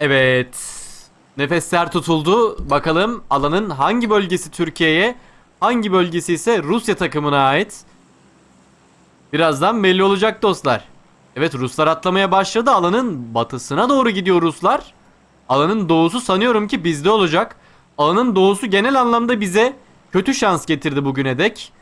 Evet. Nefesler tutuldu. Bakalım alanın hangi bölgesi Türkiye'ye, hangi bölgesi ise Rusya takımına ait. Birazdan belli olacak dostlar. Evet Ruslar atlamaya başladı. Alanın batısına doğru gidiyor Ruslar. Alanın doğusu sanıyorum ki bizde olacak. Alanın doğusu genel anlamda bize kötü şans getirdi bugüne dek.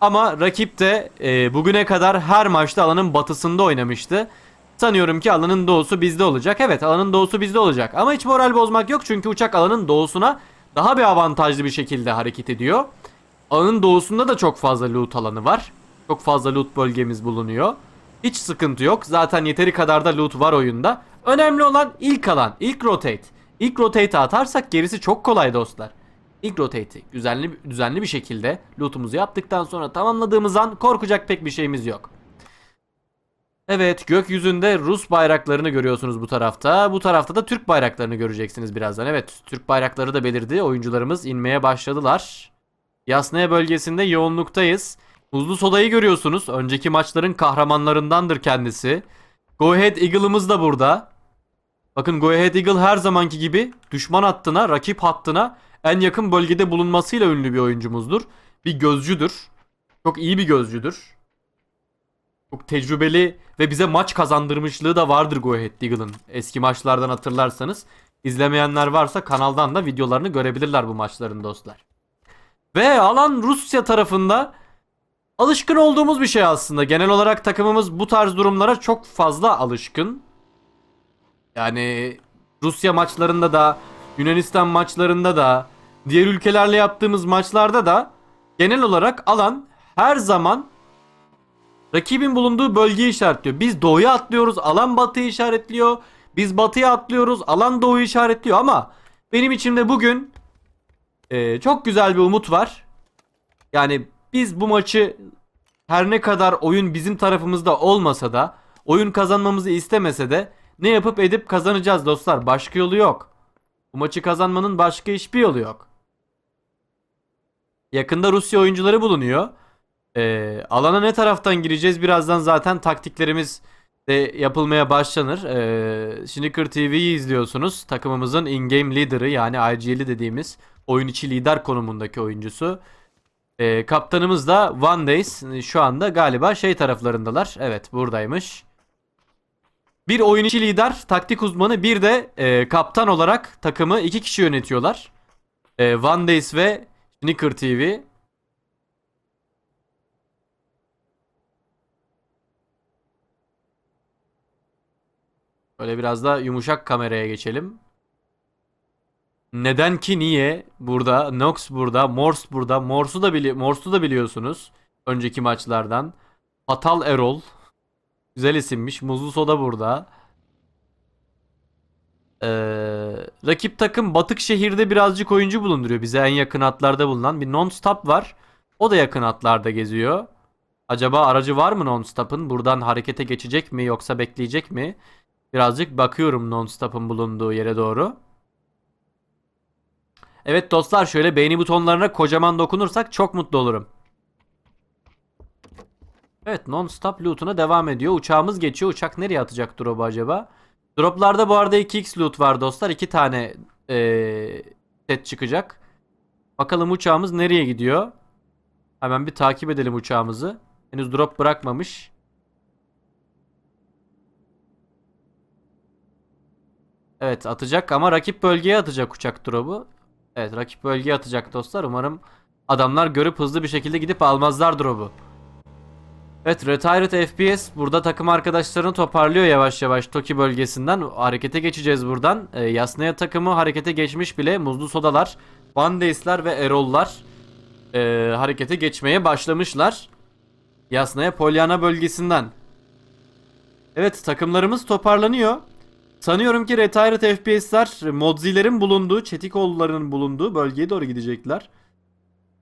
Ama rakip de e, bugüne kadar her maçta alanın batısında oynamıştı. Sanıyorum ki alanın doğusu bizde olacak. Evet alanın doğusu bizde olacak. Ama hiç moral bozmak yok çünkü uçak alanın doğusuna daha bir avantajlı bir şekilde hareket ediyor. Alanın doğusunda da çok fazla loot alanı var. Çok fazla loot bölgemiz bulunuyor. Hiç sıkıntı yok. Zaten yeteri kadar da loot var oyunda. Önemli olan ilk alan, ilk rotate. İlk rotate'i atarsak gerisi çok kolay dostlar. İlk rotate'i düzenli, düzenli bir şekilde loot'umuzu yaptıktan sonra tamamladığımız an korkacak pek bir şeyimiz yok. Evet gökyüzünde Rus bayraklarını görüyorsunuz bu tarafta. Bu tarafta da Türk bayraklarını göreceksiniz birazdan. Evet Türk bayrakları da belirdi. Oyuncularımız inmeye başladılar. Yasnaya bölgesinde yoğunluktayız. Buzlu Soda'yı görüyorsunuz. Önceki maçların kahramanlarındandır kendisi. Go Ahead Eagle'ımız da burada. Bakın Go Ahead Eagle her zamanki gibi düşman hattına, rakip hattına en yakın bölgede bulunmasıyla ünlü bir oyuncumuzdur. Bir gözcüdür. Çok iyi bir gözcüdür. Çok tecrübeli ve bize maç kazandırmışlığı da vardır Go Ahead Eagle'ın. Eski maçlardan hatırlarsanız. İzlemeyenler varsa kanaldan da videolarını görebilirler bu maçların dostlar. Ve alan Rusya tarafında alışkın olduğumuz bir şey aslında. Genel olarak takımımız bu tarz durumlara çok fazla alışkın. Yani Rusya maçlarında da, Yunanistan maçlarında da, diğer ülkelerle yaptığımız maçlarda da genel olarak alan her zaman rakibin bulunduğu bölgeyi işaretliyor. Biz doğuya atlıyoruz, alan batıyı işaretliyor. Biz batıya atlıyoruz, alan doğuyu işaretliyor ama benim içimde bugün e, çok güzel bir umut var. Yani biz bu maçı her ne kadar oyun bizim tarafımızda olmasa da, oyun kazanmamızı istemese de ne yapıp edip kazanacağız dostlar. Başka yolu yok. Bu maçı kazanmanın başka hiçbir yolu yok. Yakında Rusya oyuncuları bulunuyor. Ee, alana ne taraftan gireceğiz? Birazdan zaten taktiklerimiz de yapılmaya başlanır. Ee, Sneaker TV'yi izliyorsunuz. Takımımızın in-game leader'ı yani IGL'i dediğimiz oyun içi lider konumundaki oyuncusu. Ee, kaptanımız da One Days şu anda galiba şey taraflarındalar. Evet buradaymış. Bir oyun içi lider, taktik uzmanı, bir de e, kaptan olarak takımı iki kişi yönetiyorlar. E, One Days ve Sneaker TV. Böyle biraz da yumuşak kameraya geçelim. Neden ki niye burada Nox burada Morse burada Morse'u da bili Morse'u da biliyorsunuz önceki maçlardan. Fatal Erol güzel isimmiş. Muzlu Soda burada. Ee, rakip takım Batık şehirde birazcık oyuncu bulunduruyor. Bize en yakın hatlarda bulunan bir non-stop var. O da yakın hatlarda geziyor. Acaba aracı var mı non-stop'ın? Buradan harekete geçecek mi yoksa bekleyecek mi? Birazcık bakıyorum non-stop'ın bulunduğu yere doğru. Evet dostlar şöyle beğeni butonlarına kocaman dokunursak çok mutlu olurum. Evet non-stop loot'una devam ediyor. Uçağımız geçiyor. Uçak nereye atacak drop'u acaba? Drop'larda bu arada 2x loot var dostlar. 2 tane ee, set çıkacak. Bakalım uçağımız nereye gidiyor? Hemen bir takip edelim uçağımızı. Henüz drop bırakmamış. Evet atacak ama rakip bölgeye atacak uçak drop'u. Evet rakip bölgeye atacak dostlar. Umarım adamlar görüp hızlı bir şekilde gidip almazlar drop'u. Evet Retired FPS burada takım arkadaşlarını toparlıyor yavaş yavaş Toki bölgesinden. Harekete geçeceğiz buradan. Ee, Yasnaya takımı harekete geçmiş bile. Muzlu Sodalar, Days'ler ve Erol'lar ee, harekete geçmeye başlamışlar. Yasnaya Polyana bölgesinden. Evet takımlarımız toparlanıyor. Sanıyorum ki Retired FPS'ler Modzi'lerin bulunduğu, Çetikoğulları'nın bulunduğu bölgeye doğru gidecekler.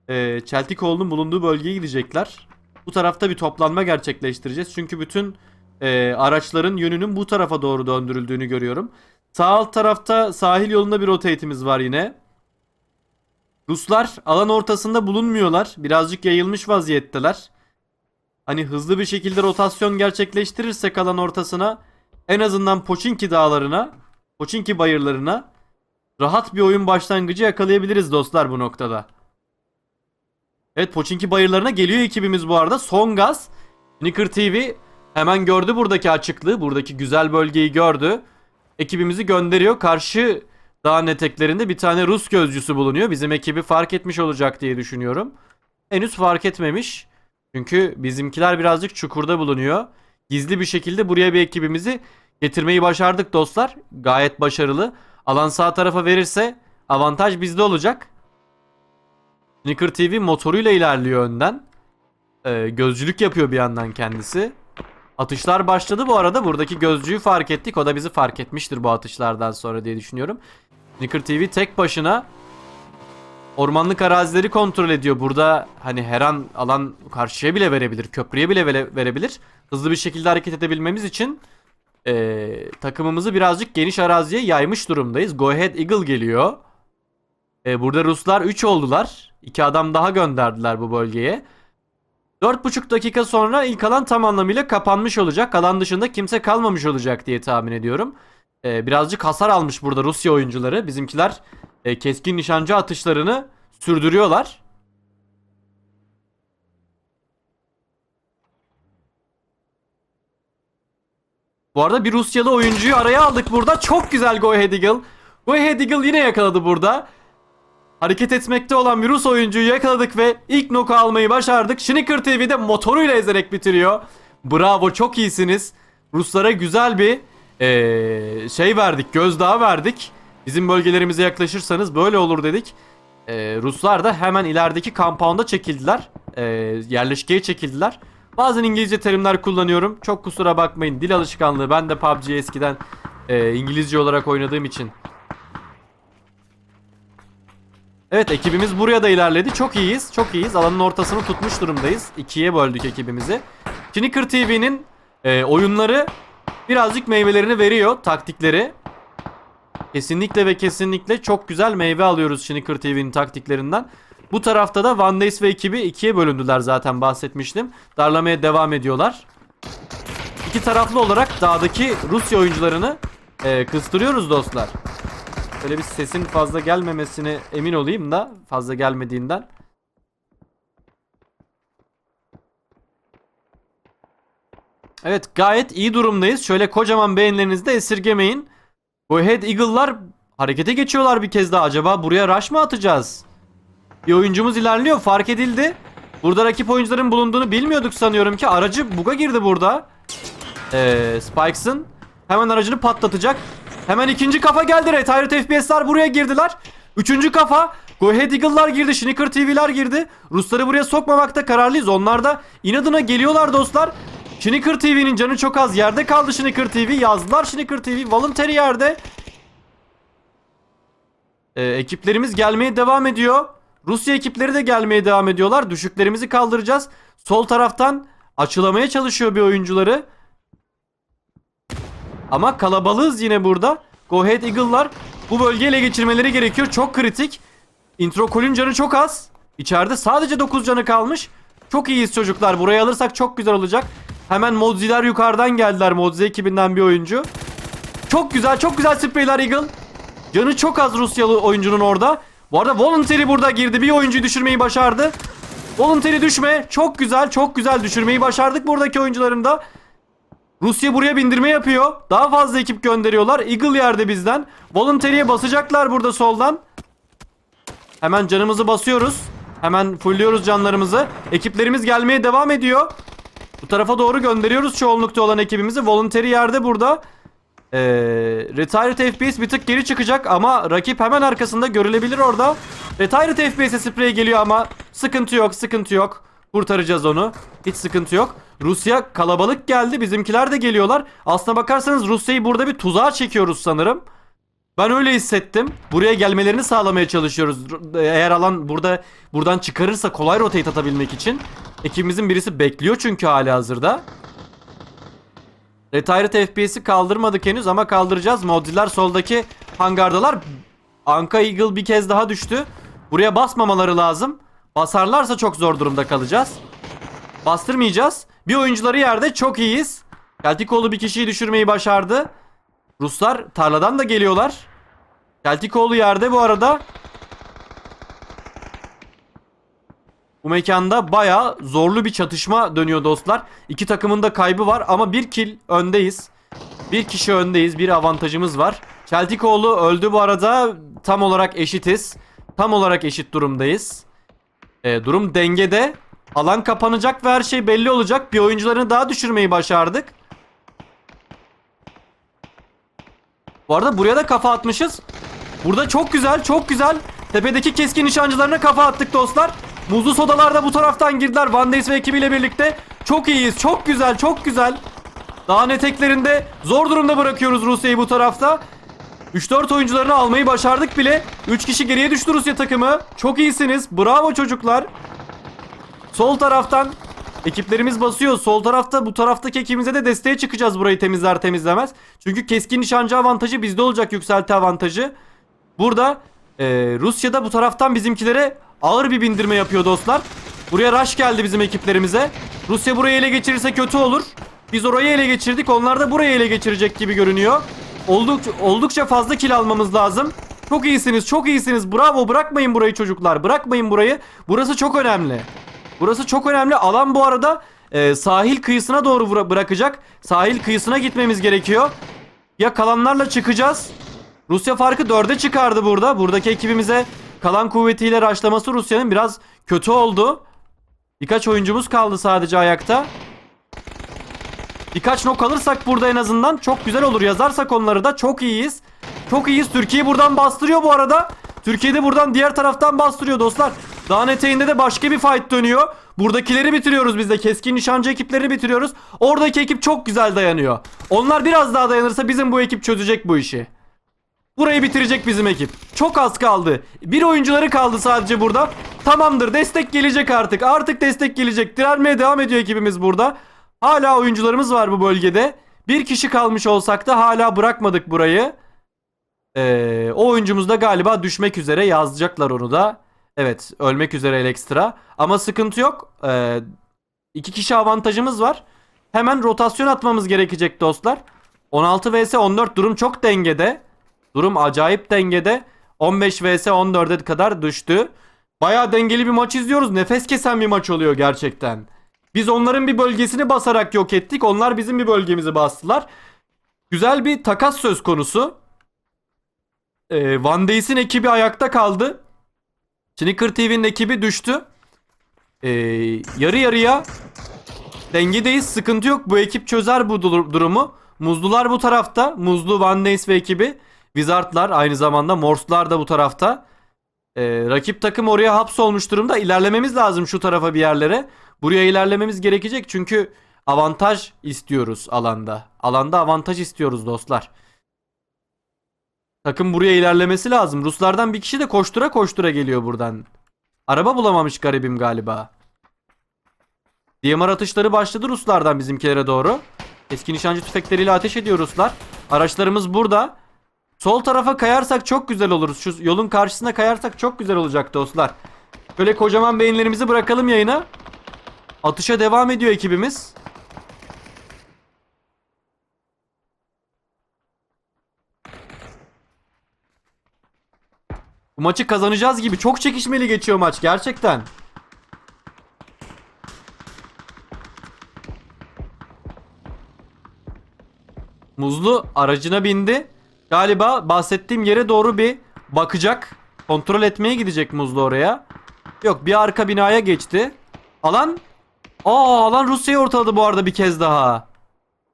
Ee, Çeltikoğlu'nun bulunduğu bölgeye gidecekler. Bu tarafta bir toplanma gerçekleştireceğiz. Çünkü bütün e, araçların yönünün bu tarafa doğru döndürüldüğünü görüyorum. Sağ alt tarafta sahil yolunda bir rotate'imiz var yine. Ruslar alan ortasında bulunmuyorlar. Birazcık yayılmış vaziyetteler. Hani hızlı bir şekilde rotasyon gerçekleştirirsek alan ortasına en azından Poçinki dağlarına Poçinki bayırlarına rahat bir oyun başlangıcı yakalayabiliriz dostlar bu noktada. Evet Poçinki bayırlarına geliyor ekibimiz bu arada. Son gaz. Snicker TV hemen gördü buradaki açıklığı. Buradaki güzel bölgeyi gördü. Ekibimizi gönderiyor. Karşı dağın eteklerinde bir tane Rus gözcüsü bulunuyor. Bizim ekibi fark etmiş olacak diye düşünüyorum. Henüz fark etmemiş. Çünkü bizimkiler birazcık çukurda bulunuyor. Gizli bir şekilde buraya bir ekibimizi getirmeyi başardık dostlar. Gayet başarılı. Alan sağ tarafa verirse avantaj bizde olacak. Snicker TV motoruyla ilerliyor önden. Ee, gözcülük yapıyor bir yandan kendisi. Atışlar başladı bu arada. Buradaki gözcüyü fark ettik. O da bizi fark etmiştir bu atışlardan sonra diye düşünüyorum. Snicker TV tek başına ormanlık arazileri kontrol ediyor. Burada hani her an alan karşıya bile verebilir. Köprüye bile vere- verebilir. Hızlı bir şekilde hareket edebilmemiz için eee, takımımızı birazcık geniş araziye yaymış durumdayız. Go Ahead Eagle geliyor. E, burada Ruslar 3 oldular. 2 adam daha gönderdiler bu bölgeye. 4,5 dakika sonra ilk alan tam anlamıyla kapanmış olacak. Alan dışında kimse kalmamış olacak diye tahmin ediyorum. E, birazcık hasar almış burada Rusya oyuncuları. Bizimkiler e, keskin nişancı atışlarını sürdürüyorlar. Bu arada bir Rusyalı oyuncuyu araya aldık burada. Çok güzel Go Eagle. Go Eagle yine yakaladı burada. Hareket etmekte olan bir Rus oyuncuyu yakaladık ve ilk noku almayı başardık. Snicker TV'de motoruyla ezerek bitiriyor. Bravo çok iyisiniz. Ruslara güzel bir eee, şey verdik, gözdağı verdik. Bizim bölgelerimize yaklaşırsanız böyle olur dedik. Eee, Ruslar da hemen ilerideki kampanda çekildiler. Eee, yerleşkeye çekildiler. Bazen İngilizce terimler kullanıyorum. Çok kusura bakmayın. Dil alışkanlığı. Ben de PUBG eskiden eee, İngilizce olarak oynadığım için Evet ekibimiz buraya da ilerledi. Çok iyiyiz. Çok iyiyiz. Alanın ortasını tutmuş durumdayız. İkiye böldük ekibimizi. Snicker TV'nin e, oyunları birazcık meyvelerini veriyor. Taktikleri. Kesinlikle ve kesinlikle çok güzel meyve alıyoruz Snicker TV'nin taktiklerinden. Bu tarafta da Van Days ve ekibi ikiye bölündüler zaten bahsetmiştim. Darlamaya devam ediyorlar. İki taraflı olarak dağdaki Rusya oyuncularını e, kıstırıyoruz dostlar. Böyle bir sesin fazla gelmemesine emin olayım da fazla gelmediğinden. Evet gayet iyi durumdayız. Şöyle kocaman beğenilerinizi de esirgemeyin. Bu Head Eagle'lar harekete geçiyorlar bir kez daha. Acaba buraya rush mı atacağız? Bir oyuncumuz ilerliyor fark edildi. Burada rakip oyuncuların bulunduğunu bilmiyorduk sanıyorum ki. Aracı buga girdi burada. Ee, Spikes'ın hemen aracını patlatacak. Hemen ikinci kafa geldi. Retired FPS'ler buraya girdiler. Üçüncü kafa. Go Ahead Eagle'lar girdi. Snicker TV'ler girdi. Rusları buraya sokmamakta kararlıyız. Onlar da inadına geliyorlar dostlar. Snicker TV'nin canı çok az. Yerde kaldı Snicker TV. Yazdılar Snicker TV. Voluntary yerde. Ee, ekiplerimiz gelmeye devam ediyor. Rusya ekipleri de gelmeye devam ediyorlar. Düşüklerimizi kaldıracağız. Sol taraftan açılamaya çalışıyor bir oyuncuları. Ama kalabalığız yine burada. Go Ahead Eagle'lar bu bölgeyi ele geçirmeleri gerekiyor. Çok kritik. Intro Colin canı çok az. İçeride sadece 9 canı kalmış. Çok iyiyiz çocuklar. Burayı alırsak çok güzel olacak. Hemen Modzi'ler yukarıdan geldiler. Modzi ekibinden bir oyuncu. Çok güzel, çok güzel spreyler Eagle. Canı çok az Rusyalı oyuncunun orada. Bu arada Voluntary burada girdi. Bir oyuncuyu düşürmeyi başardı. Voluntary düşme. Çok güzel, çok güzel düşürmeyi başardık buradaki oyuncuların da. Rusya buraya bindirme yapıyor. Daha fazla ekip gönderiyorlar. Eagle yerde bizden. Voluntary'e basacaklar burada soldan. Hemen canımızı basıyoruz. Hemen fullliyoruz canlarımızı. Ekiplerimiz gelmeye devam ediyor. Bu tarafa doğru gönderiyoruz çoğunlukta olan ekibimizi. Voluntary yerde burada. Ee, Retired FPS bir tık geri çıkacak ama rakip hemen arkasında görülebilir orada. Retired FPS'e sprey geliyor ama sıkıntı yok sıkıntı yok. Kurtaracağız onu. Hiç sıkıntı yok. Rusya kalabalık geldi. Bizimkiler de geliyorlar. Aslına bakarsanız Rusya'yı burada bir tuzağa çekiyoruz sanırım. Ben öyle hissettim. Buraya gelmelerini sağlamaya çalışıyoruz. Eğer alan burada buradan çıkarırsa kolay rotate atabilmek için. Ekibimizin birisi bekliyor çünkü hali hazırda. Retired FPS'i kaldırmadık henüz ama kaldıracağız. Modziler soldaki hangardalar. Anka Eagle bir kez daha düştü. Buraya basmamaları lazım. Basarlarsa çok zor durumda kalacağız. Bastırmayacağız. Bir oyuncuları yerde çok iyiyiz. Keltikoğlu bir kişiyi düşürmeyi başardı. Ruslar tarladan da geliyorlar. Keltikoğlu yerde bu arada. Bu mekanda baya zorlu bir çatışma dönüyor dostlar. İki takımın da kaybı var ama bir kill öndeyiz. Bir kişi öndeyiz. Bir avantajımız var. Keltikoğlu öldü bu arada. Tam olarak eşitiz. Tam olarak eşit durumdayız. Ee, durum dengede. Alan kapanacak ve her şey belli olacak. Bir oyuncularını daha düşürmeyi başardık. Bu arada buraya da kafa atmışız. Burada çok güzel, çok güzel. Tepedeki keskin nişancılarına kafa attık dostlar. Muzlu sodalar da bu taraftan girdiler. Van Days ve ekibiyle birlikte. Çok iyiyiz, çok güzel, çok güzel. Dağın eteklerinde zor durumda bırakıyoruz Rusya'yı bu tarafta. 3-4 oyuncularını almayı başardık bile. 3 kişi geriye düştü Rusya takımı. Çok iyisiniz. Bravo çocuklar. Sol taraftan ekiplerimiz basıyor. Sol tarafta bu taraftaki ekibimize de desteğe çıkacağız burayı temizler temizlemez. Çünkü keskin nişancı avantajı bizde olacak yükselti avantajı. Burada e, Rusya'da bu taraftan bizimkilere ağır bir bindirme yapıyor dostlar. Buraya rush geldi bizim ekiplerimize. Rusya burayı ele geçirirse kötü olur. Biz orayı ele geçirdik. Onlar da burayı ele geçirecek gibi görünüyor. Oldukça, oldukça fazla kill almamız lazım. Çok iyisiniz, çok iyisiniz. Bravo, bırakmayın burayı çocuklar. Bırakmayın burayı. Burası çok önemli. Burası çok önemli. Alan bu arada e, sahil kıyısına doğru bırakacak. Sahil kıyısına gitmemiz gerekiyor. Ya kalanlarla çıkacağız. Rusya farkı 4'e çıkardı burada. Buradaki ekibimize kalan kuvvetiyle raşlaması Rusya'nın biraz kötü oldu. Birkaç oyuncumuz kaldı sadece ayakta. Birkaç nok alırsak burada en azından çok güzel olur. Yazarsak onları da çok iyiyiz. Çok iyiyiz. Türkiye buradan bastırıyor bu arada. Türkiye de buradan diğer taraftan bastırıyor dostlar. Dağın eteğinde de başka bir fight dönüyor. Buradakileri bitiriyoruz biz de. Keskin nişancı ekiplerini bitiriyoruz. Oradaki ekip çok güzel dayanıyor. Onlar biraz daha dayanırsa bizim bu ekip çözecek bu işi. Burayı bitirecek bizim ekip. Çok az kaldı. Bir oyuncuları kaldı sadece burada. Tamamdır destek gelecek artık. Artık destek gelecek. Direnmeye devam ediyor ekibimiz burada. Hala oyuncularımız var bu bölgede. Bir kişi kalmış olsak da hala bırakmadık burayı. Ee, o oyuncumuz da galiba düşmek üzere yazacaklar onu da. Evet ölmek üzere Elektra. Ama sıkıntı yok. Ee, iki kişi avantajımız var. Hemen rotasyon atmamız gerekecek dostlar. 16 vs 14 durum çok dengede. Durum acayip dengede. 15 vs 14'e kadar düştü. Bayağı dengeli bir maç izliyoruz. Nefes kesen bir maç oluyor gerçekten. Biz onların bir bölgesini basarak yok ettik. Onlar bizim bir bölgemizi bastılar. Güzel bir takas söz konusu. Ee, Van Days'in ekibi ayakta kaldı. Sneaker TV'nin ekibi düştü. Ee, yarı yarıya dengedeyiz. Sıkıntı yok. Bu ekip çözer bu dur- durumu. Muzlular bu tarafta. Muzlu Van Days ve ekibi. Wizardlar aynı zamanda. Morslar da bu tarafta. Ee, rakip takım oraya hapsolmuş durumda. İlerlememiz lazım şu tarafa bir yerlere. Buraya ilerlememiz gerekecek çünkü avantaj istiyoruz alanda. Alanda avantaj istiyoruz dostlar. Takım buraya ilerlemesi lazım. Ruslardan bir kişi de koştura koştura geliyor buradan. Araba bulamamış garibim galiba. DMR atışları başladı Ruslardan bizimkilere doğru. Eski nişancı tüfekleriyle ateş ediyor Ruslar. Araçlarımız burada. Sol tarafa kayarsak çok güzel oluruz. Şu yolun karşısına kayarsak çok güzel olacak dostlar. Böyle kocaman beyinlerimizi bırakalım yayına. Atışa devam ediyor ekibimiz. Maçı kazanacağız gibi. Çok çekişmeli geçiyor maç gerçekten. Muzlu aracına bindi. Galiba bahsettiğim yere doğru bir bakacak. Kontrol etmeye gidecek Muzlu oraya. Yok bir arka binaya geçti. Alan Aa alan Rusya'yı ortaladı bu arada bir kez daha.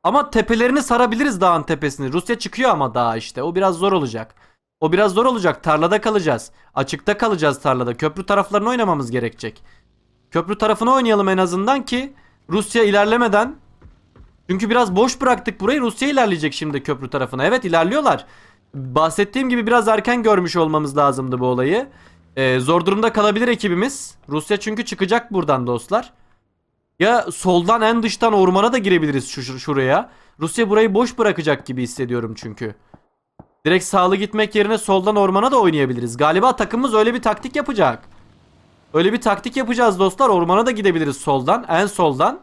Ama tepelerini sarabiliriz dağın tepesini. Rusya çıkıyor ama daha işte. O biraz zor olacak. O biraz zor olacak. Tarlada kalacağız. Açıkta kalacağız tarlada. Köprü taraflarını oynamamız gerekecek. Köprü tarafını oynayalım en azından ki Rusya ilerlemeden çünkü biraz boş bıraktık burayı. Rusya ilerleyecek şimdi köprü tarafına. Evet ilerliyorlar. Bahsettiğim gibi biraz erken görmüş olmamız lazımdı bu olayı. Ee, zor durumda kalabilir ekibimiz. Rusya çünkü çıkacak buradan dostlar. Ya soldan en dıştan ormana da girebiliriz şu şu- şuraya. Rusya burayı boş bırakacak gibi hissediyorum çünkü. Direkt sağlı gitmek yerine soldan ormana da oynayabiliriz. Galiba takımımız öyle bir taktik yapacak. Öyle bir taktik yapacağız dostlar. Ormana da gidebiliriz soldan. En soldan.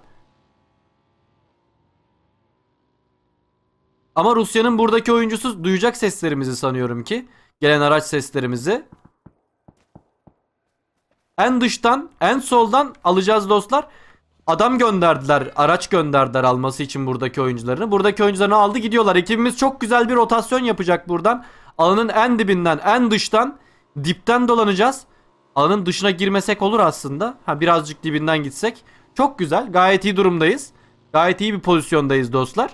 Ama Rusya'nın buradaki oyuncusu duyacak seslerimizi sanıyorum ki. Gelen araç seslerimizi. En dıştan, en soldan alacağız dostlar. Adam gönderdiler, araç gönderdiler alması için buradaki oyuncularını. Buradaki oyuncularını aldı gidiyorlar. Ekibimiz çok güzel bir rotasyon yapacak buradan. Alanın en dibinden, en dıştan, dipten dolanacağız. Alanın dışına girmesek olur aslında. Ha birazcık dibinden gitsek. Çok güzel. Gayet iyi durumdayız. Gayet iyi bir pozisyondayız dostlar.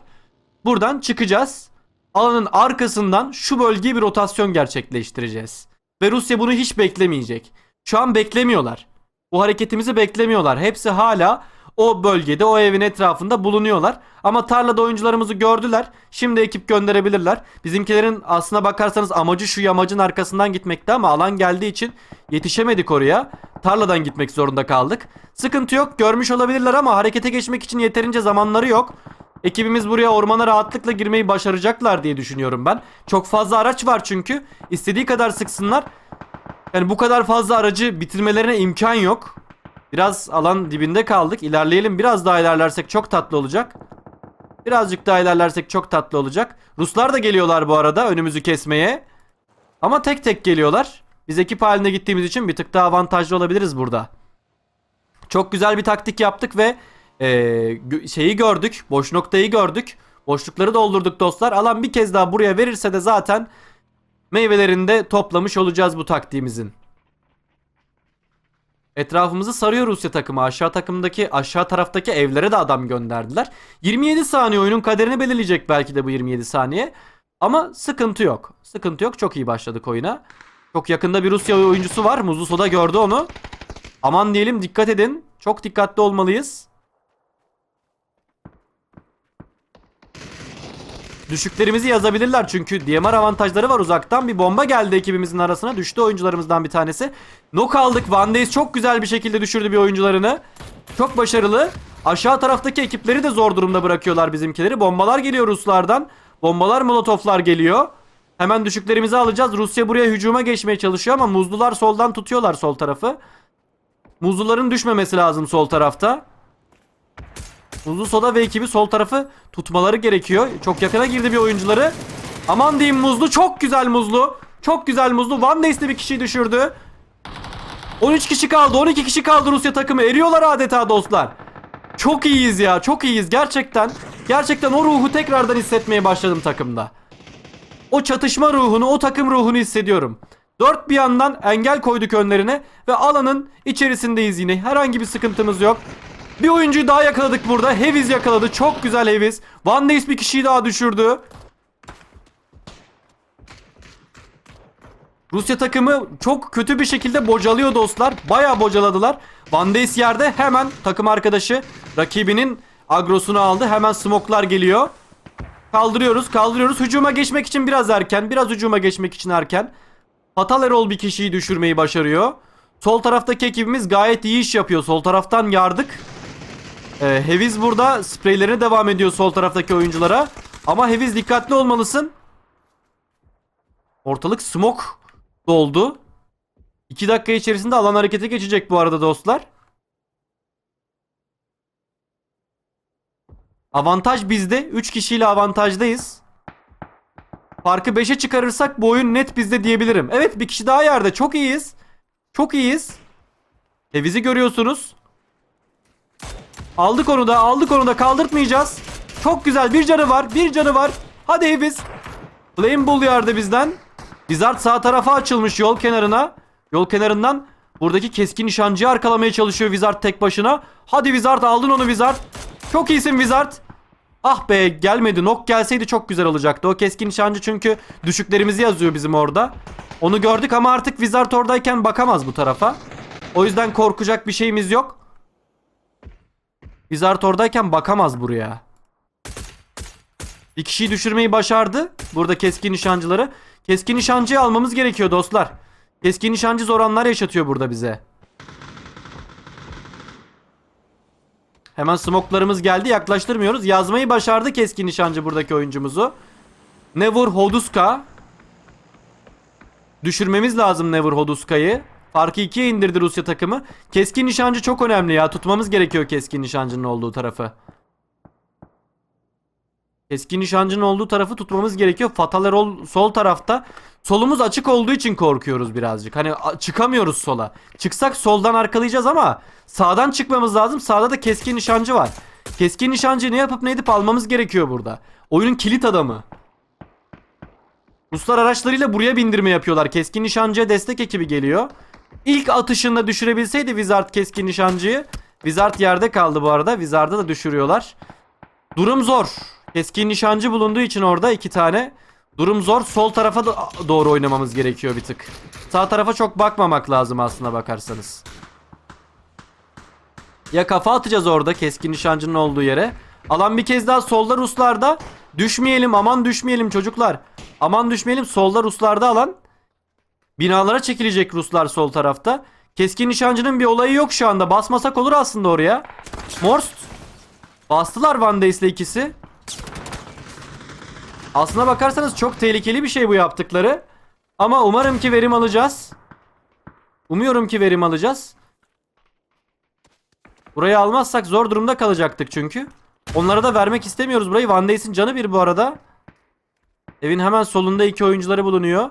Buradan çıkacağız. Alanın arkasından şu bölgeye bir rotasyon gerçekleştireceğiz. Ve Rusya bunu hiç beklemeyecek. Şu an beklemiyorlar. Bu hareketimizi beklemiyorlar. Hepsi hala o bölgede, o evin etrafında bulunuyorlar. Ama tarlada oyuncularımızı gördüler. Şimdi ekip gönderebilirler. Bizimkilerin aslına bakarsanız amacı şu yamacın arkasından gitmekti ama alan geldiği için yetişemedik oraya. Tarladan gitmek zorunda kaldık. Sıkıntı yok. Görmüş olabilirler ama harekete geçmek için yeterince zamanları yok. Ekibimiz buraya ormana rahatlıkla girmeyi başaracaklar diye düşünüyorum ben. Çok fazla araç var çünkü. İstediği kadar sıksınlar. Yani bu kadar fazla aracı bitirmelerine imkan yok. Biraz alan dibinde kaldık. İlerleyelim. Biraz daha ilerlersek çok tatlı olacak. Birazcık daha ilerlersek çok tatlı olacak. Ruslar da geliyorlar bu arada önümüzü kesmeye. Ama tek tek geliyorlar. Biz ekip halinde gittiğimiz için bir tık daha avantajlı olabiliriz burada. Çok güzel bir taktik yaptık ve gö- şeyi gördük. Boş noktayı gördük. Boşlukları doldurduk dostlar. Alan bir kez daha buraya verirse de zaten meyvelerini de toplamış olacağız bu taktiğimizin. Etrafımızı sarıyor Rusya takımı. Aşağı takımdaki aşağı taraftaki evlere de adam gönderdiler. 27 saniye oyunun kaderini belirleyecek belki de bu 27 saniye. Ama sıkıntı yok. Sıkıntı yok. Çok iyi başladık oyuna. Çok yakında bir Rusya oyuncusu var. Muzlu Soda gördü onu. Aman diyelim dikkat edin. Çok dikkatli olmalıyız. Düşüklerimizi yazabilirler çünkü DMR avantajları var uzaktan. Bir bomba geldi ekibimizin arasına. Düştü oyuncularımızdan bir tanesi. Nok aldık. Van Days çok güzel bir şekilde düşürdü bir oyuncularını. Çok başarılı. Aşağı taraftaki ekipleri de zor durumda bırakıyorlar bizimkileri. Bombalar geliyor Ruslardan. Bombalar molotoflar geliyor. Hemen düşüklerimizi alacağız. Rusya buraya hücuma geçmeye çalışıyor ama muzlular soldan tutuyorlar sol tarafı. Muzluların düşmemesi lazım sol tarafta. Muzlu Soda ve ekibi sol tarafı tutmaları gerekiyor. Çok yakına girdi bir oyuncuları. Aman diyeyim Muzlu. Çok güzel Muzlu. Çok güzel Muzlu. Van Days de bir kişiyi düşürdü. 13 kişi kaldı. 12 kişi kaldı Rusya takımı. Eriyorlar adeta dostlar. Çok iyiyiz ya. Çok iyiyiz. Gerçekten. Gerçekten o ruhu tekrardan hissetmeye başladım takımda. O çatışma ruhunu, o takım ruhunu hissediyorum. Dört bir yandan engel koyduk önlerine ve alanın içerisindeyiz yine. Herhangi bir sıkıntımız yok. Bir oyuncuyu daha yakaladık burada. Heviz yakaladı. Çok güzel Heviz. Van Days bir kişiyi daha düşürdü. Rusya takımı çok kötü bir şekilde bocalıyor dostlar. Bayağı bocaladılar. Van Days yerde hemen takım arkadaşı rakibinin agrosunu aldı. Hemen smoklar geliyor. Kaldırıyoruz kaldırıyoruz. Hücuma geçmek için biraz erken. Biraz hücuma geçmek için erken. Fatal Erol bir kişiyi düşürmeyi başarıyor. Sol taraftaki ekibimiz gayet iyi iş yapıyor. Sol taraftan yardık. Ee, Heviz burada spreylerine devam ediyor sol taraftaki oyunculara. Ama Heviz dikkatli olmalısın. Ortalık smoke doldu. 2 dakika içerisinde alan harekete geçecek bu arada dostlar. Avantaj bizde. 3 kişiyle avantajdayız. Farkı 5'e çıkarırsak bu oyun net bizde diyebilirim. Evet bir kişi daha yerde. Çok iyiyiz. Çok iyiyiz. Heviz'i görüyorsunuz. Aldık onu da aldık onu da kaldırtmayacağız. Çok güzel bir canı var bir canı var. Hadi Heviz. Flame Bull yardı bizden. Bizard sağ tarafa açılmış yol kenarına. Yol kenarından buradaki keskin nişancıyı arkalamaya çalışıyor Wizard tek başına. Hadi Wizard aldın onu Wizard. Çok iyisin Wizard. Ah be gelmedi. Nok gelseydi çok güzel olacaktı. O keskin nişancı çünkü düşüklerimizi yazıyor bizim orada. Onu gördük ama artık Wizard oradayken bakamaz bu tarafa. O yüzden korkacak bir şeyimiz yok. Wizard oradayken bakamaz buraya. Bir kişiyi düşürmeyi başardı. Burada keskin nişancıları. Keskin nişancıyı almamız gerekiyor dostlar. Keskin nişancı zor anlar yaşatıyor burada bize. Hemen smoklarımız geldi. Yaklaştırmıyoruz. Yazmayı başardı keskin nişancı buradaki oyuncumuzu. Nevur Hoduska. Düşürmemiz lazım Nevur Hoduska'yı. Farkı ikiye indirdi Rusya takımı. Keskin nişancı çok önemli ya. Tutmamız gerekiyor keskin nişancının olduğu tarafı. Keskin nişancının olduğu tarafı tutmamız gerekiyor. Fatal Erol sol tarafta. Solumuz açık olduğu için korkuyoruz birazcık. Hani çıkamıyoruz sola. Çıksak soldan arkalayacağız ama sağdan çıkmamız lazım. Sağda da keskin nişancı var. Keskin nişancı ne yapıp ne edip almamız gerekiyor burada. Oyunun kilit adamı. Ruslar araçlarıyla buraya bindirme yapıyorlar. Keskin nişancıya destek ekibi geliyor. İlk atışında düşürebilseydi Wizard keskin nişancıyı. Wizard yerde kaldı bu arada. Wizard'ı da düşürüyorlar. Durum zor. Keskin nişancı bulunduğu için orada iki tane. Durum zor. Sol tarafa da doğru oynamamız gerekiyor bir tık. Sağ tarafa çok bakmamak lazım aslına bakarsanız. Ya kafa atacağız orada keskin nişancının olduğu yere. Alan bir kez daha solda Ruslarda. Düşmeyelim aman düşmeyelim çocuklar. Aman düşmeyelim solda Ruslarda alan. Binalara çekilecek Ruslar sol tarafta. Keskin nişancının bir olayı yok şu anda. Basmasak olur aslında oraya. Morst. Bastılar Van Days'le ikisi. Aslına bakarsanız çok tehlikeli bir şey bu yaptıkları. Ama umarım ki verim alacağız. Umuyorum ki verim alacağız. Burayı almazsak zor durumda kalacaktık çünkü. Onlara da vermek istemiyoruz burayı. Van Days'in canı bir bu arada. Evin hemen solunda iki oyuncuları bulunuyor.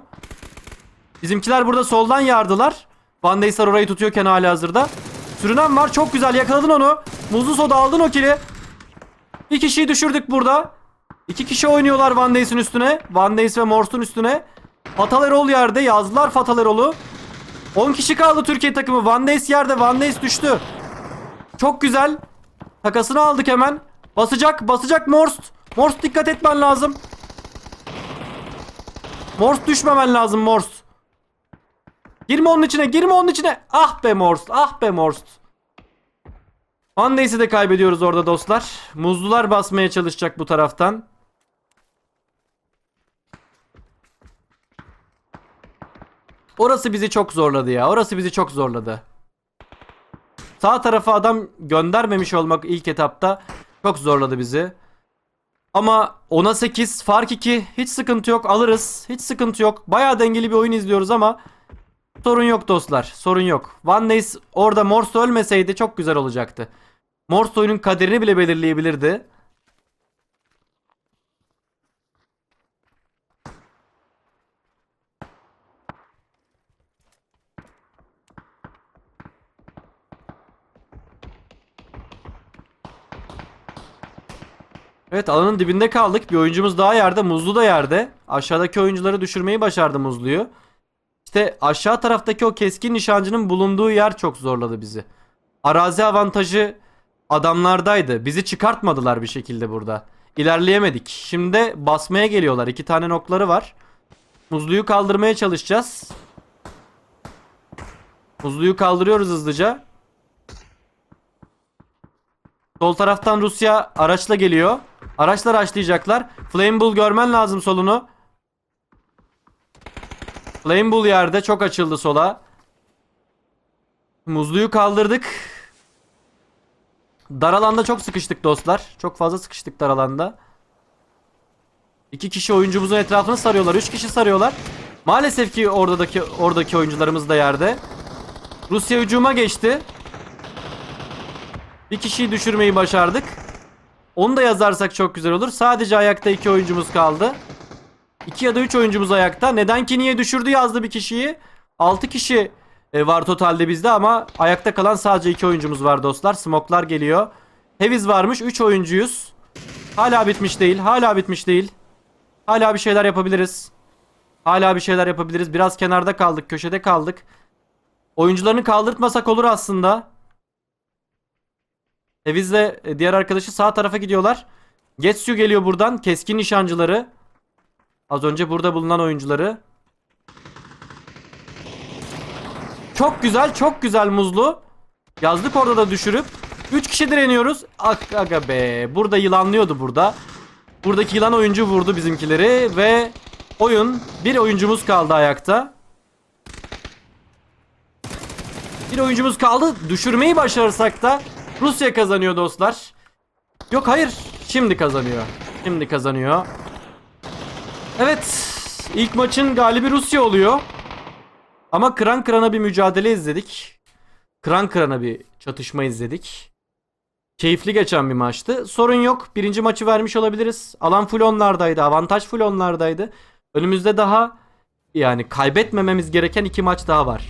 Bizimkiler burada soldan yardılar. Van Daysar orayı tutuyorken hali hazırda. Sürünen var. Çok güzel yakaladın onu. Muzlu soda aldın o kili. Bir kişiyi düşürdük burada. İki kişi oynuyorlar Van Days'in üstüne. Van Days ve Morst'un üstüne. Fatal Erol yerde. Yazdılar Fatal Erol'u. 10 kişi kaldı Türkiye takımı. Van Days yerde. Van Days düştü. Çok güzel. Takasını aldık hemen. Basacak. Basacak Morst. Morst dikkat etmen lazım. Morst düşmemen lazım Morst. Girme onun içine. Girme onun içine. Ah be Morst. Ah be Morst. Van Days'i de kaybediyoruz orada dostlar. Muzlular basmaya çalışacak bu taraftan. Orası bizi çok zorladı ya. Orası bizi çok zorladı. Sağ tarafa adam göndermemiş olmak ilk etapta çok zorladı bizi. Ama 10'a 8 fark 2 hiç sıkıntı yok alırız. Hiç sıkıntı yok. Bayağı dengeli bir oyun izliyoruz ama sorun yok dostlar. Sorun yok. Van Days orada Morse ölmeseydi çok güzel olacaktı. Morse oyunun kaderini bile belirleyebilirdi. Evet alanın dibinde kaldık. Bir oyuncumuz daha yerde. Muzlu da yerde. Aşağıdaki oyuncuları düşürmeyi başardı Muzlu'yu. İşte aşağı taraftaki o keskin nişancının bulunduğu yer çok zorladı bizi. Arazi avantajı adamlardaydı. Bizi çıkartmadılar bir şekilde burada. İlerleyemedik. Şimdi basmaya geliyorlar. İki tane nokları var. Muzluyu kaldırmaya çalışacağız. Muzluyu kaldırıyoruz hızlıca. Sol taraftan Rusya araçla geliyor. Araçlar açlayacaklar. Flame Bull görmen lazım solunu. Flame Bull yerde çok açıldı sola. Muzluyu kaldırdık. Dar alanda çok sıkıştık dostlar. Çok fazla sıkıştık dar alanda. İki kişi oyuncumuzun etrafını sarıyorlar. Üç kişi sarıyorlar. Maalesef ki oradaki oradaki oyuncularımız da yerde. Rusya hücuma geçti. Bir kişiyi düşürmeyi başardık. Onu da yazarsak çok güzel olur. Sadece ayakta iki oyuncumuz kaldı. İki ya da üç oyuncumuz ayakta. Neden ki niye düşürdü yazdı bir kişiyi. Altı kişi e, var totalde bizde ama ayakta kalan sadece iki oyuncumuz var dostlar. Smoklar geliyor. Heavies varmış. Üç oyuncuyuz. Hala bitmiş değil. Hala bitmiş değil. Hala bir şeyler yapabiliriz. Hala bir şeyler yapabiliriz. Biraz kenarda kaldık. Köşede kaldık. Oyuncularını kaldırtmasak olur aslında. Eviz'le e, diğer arkadaşı sağ tarafa gidiyorlar. Getsu geliyor buradan. Keskin nişancıları. Az önce burada bulunan oyuncuları. Çok güzel, çok güzel muzlu. Yazdık orada da düşürüp. 3 kişi direniyoruz. Ak- Aga be. Burada yılanlıyordu burada. Buradaki yılan oyuncu vurdu bizimkileri ve oyun bir oyuncumuz kaldı ayakta. Bir oyuncumuz kaldı. Düşürmeyi başarırsak da Rusya kazanıyor dostlar. Yok hayır. Şimdi kazanıyor. Şimdi kazanıyor. Evet. ilk maçın galibi Rusya oluyor. Ama kıran kırana bir mücadele izledik. Kıran kırana bir çatışma izledik. keyifli geçen bir maçtı. Sorun yok. Birinci maçı vermiş olabiliriz. Alan full onlardaydı. Avantaj full onlardaydı. Önümüzde daha yani kaybetmememiz gereken iki maç daha var.